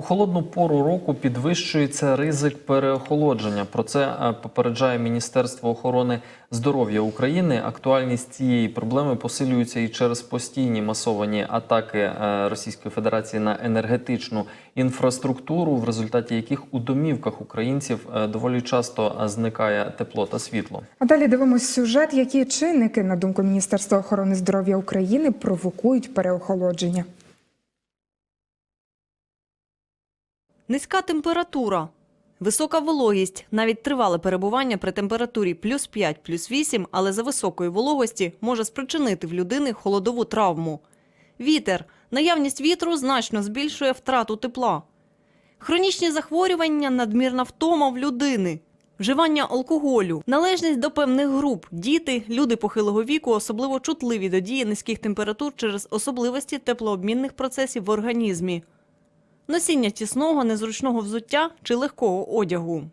У холодну пору року підвищується ризик переохолодження. Про це е, попереджає Міністерство охорони здоров'я України. Актуальність цієї проблеми посилюється і через постійні масовані атаки е, Російської Федерації на енергетичну інфраструктуру, в результаті яких у домівках українців е, доволі часто зникає тепло та світло. А далі дивимось сюжет, які чинники, на думку Міністерства охорони здоров'я України, провокують переохолодження. Низька температура, висока вологість, навіть тривале перебування при температурі плюс 5, плюс 8, але за високої вологості може спричинити в людини холодову травму. Вітер. Наявність вітру значно збільшує втрату тепла. Хронічні захворювання, надмірна втома в людини. Вживання алкоголю, належність до певних груп, діти, люди похилого віку особливо чутливі до дії низьких температур через особливості теплообмінних процесів в організмі носіння тісного, незручного взуття чи легкого одягу.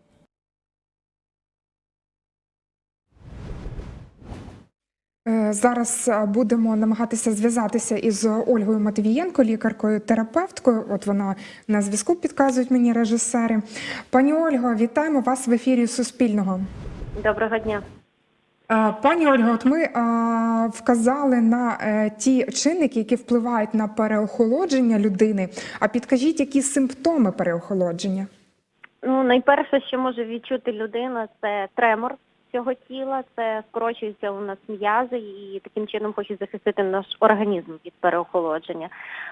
Е, Зараз е, будемо намагатися зв'язатися із Ольгою Матвієнко, лікаркою терапевткою. От вона на зв'язку підказують мені режисери. Пані Ольго, вітаємо вас в ефірі Суспільного. Доброго дня. Е, Пані Ольго, от ми е, вказали на е, ті чинники, які впливають на переохолодження людини. А підкажіть, які симптоми переохолодження? Ну, найперше, що може відчути людина, це тремор цього тіла, це скорочуються у нас м'язи і таким чином хочуть захистити наш організм від переохолодження.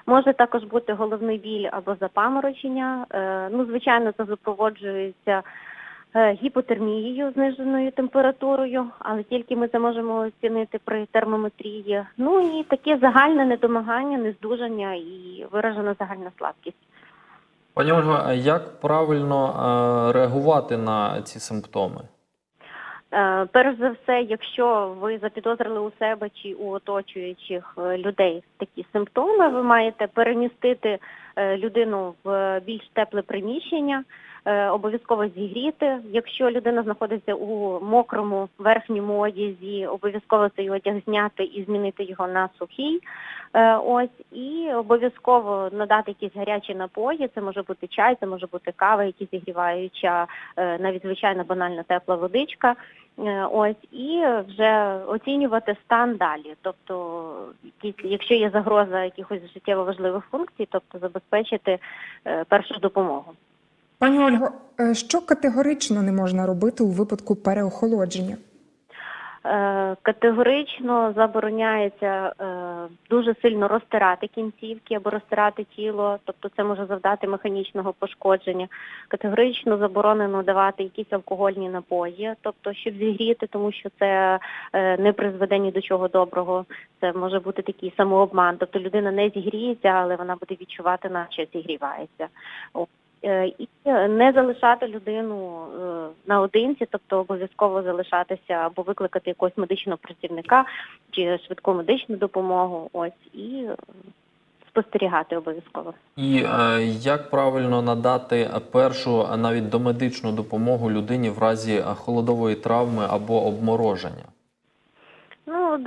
Може також бути головний біль або запаморочення. Ну, звичайно, це супроводжується е, гіпотермією, зниженою температурою, але тільки ми це можемо оцінити при термометрії. Ну і таке загальне недомагання, нездужання і виражена загальна слабкість. Пані Ольго, а як правильно е, реагувати на ці симптоми? Е, Перш за все, якщо ви запідозрили у себе чи у оточуючих е, людей такі симптоми, ви маєте перемістити е, людину в більш тепле приміщення, е, обов'язково зігріти. Якщо людина знаходиться у мокрому верхньому одязі, обов'язково цей одяг зняти і змінити його на сухий. Е, Ось і обов'язково надати якісь гарячі напої. Це може бути чай, це може бути кава, які зігріваюча, е, навіть звичайна банальна тепла водичка. Е, Ось і вже оцінювати стан далі. Тобто, якщо є загроза якихось життєво важливих функцій, тобто забезпечити е, першу допомогу. Пані Ольго, е, що категорично не можна робити у випадку переохолодження? Е, Категорично забороняється е, дуже сильно розтирати кінцівки або розтирати тіло, тобто це може завдати механічного пошкодження. Категорично заборонено давати якісь алкогольні напої, тобто щоб зігріти, тому що це не призведе ні до чого доброго. Це може бути такий самообман. Тобто людина не зігріється, але вона буде відчувати, наче зігрівається. Е, І не залишати людину е, наодинці, тобто обов'язково залишатися або викликати якогось медичного працівника чи швидку медичну допомогу. Ось і спостерігати обов'язково. І е, як правильно надати першу навіть домедичну допомогу людині в разі е, холодової травми або обмороження? Ну,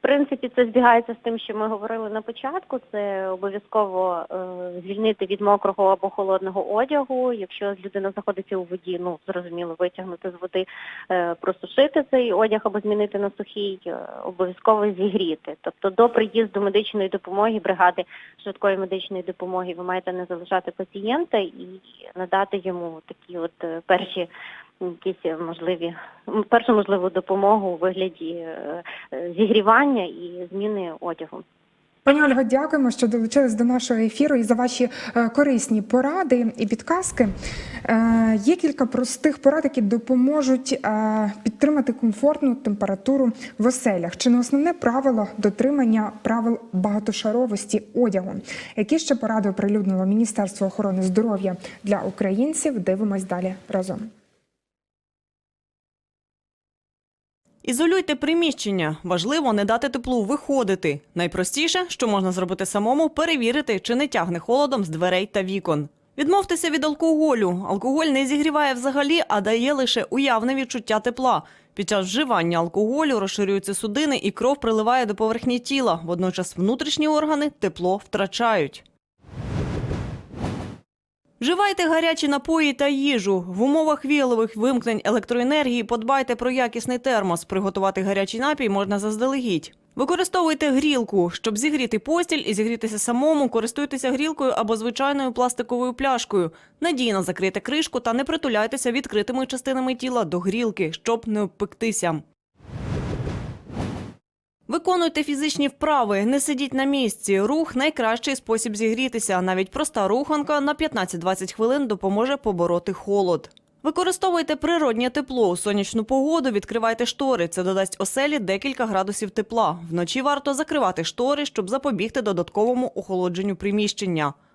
принципі, це збігається з тим, що ми говорили на початку. Це обов'язково е, звільнити від мокрого або холодного одягу. Якщо людина знаходиться у воді, ну зрозуміло, витягнути з води, е, просушити цей одяг або змінити на сухий, е, обов'язково зігріти. Тобто до приїзду медичної допомоги, бригади швидкої медичної допомоги, ви маєте не залишати пацієнта і надати йому такі от е, перші якісь можливі першу можливу допомогу у вигляді е, зігрівання і зміни одягу. Пані Ольго, дякуємо, що долучились до нашого ефіру і за ваші е, корисні поради і підказки. Е, Є кілька простих порад, які допоможуть підтримати комфортну температуру в оселях. Чи не основне правило дотримання правил багатошаровості одягу? Які ще поради оприлюднило Міністерство охорони здоров'я для українців? Дивимось далі разом. Ізолюйте приміщення. Важливо не дати теплу виходити. Найпростіше, що можна зробити самому, перевірити, чи не тягне холодом з дверей та вікон. Відмовтеся від алкоголю. Алкоголь не зігріває взагалі, а дає лише уявне відчуття тепла. Під час вживання алкоголю розширюються судини і кров приливає до поверхні тіла. Водночас внутрішні органи тепло втрачають. Вживайте гарячі напої та їжу. В умовах віялових вимкнень електроенергії подбайте про якісний термос. Приготувати гарячий напій можна заздалегідь. Використовуйте грілку. Щоб зігріти постіль і зігрітися самому, користуйтеся грілкою або звичайною пластиковою пляшкою. Надійно закрийте кришку та не притуляйтеся відкритими частинами тіла до грілки, щоб не обпектися. Виконуйте фізичні вправи, не сидіть на місці. Рух найкращий спосіб зігрітися. Навіть проста руханка на 15-20 хвилин допоможе побороти холод. Використовуйте природнє тепло у сонячну погоду. Відкривайте штори. Це додасть оселі декілька градусів тепла. Вночі варто закривати штори, щоб запобігти додатковому охолодженню приміщення.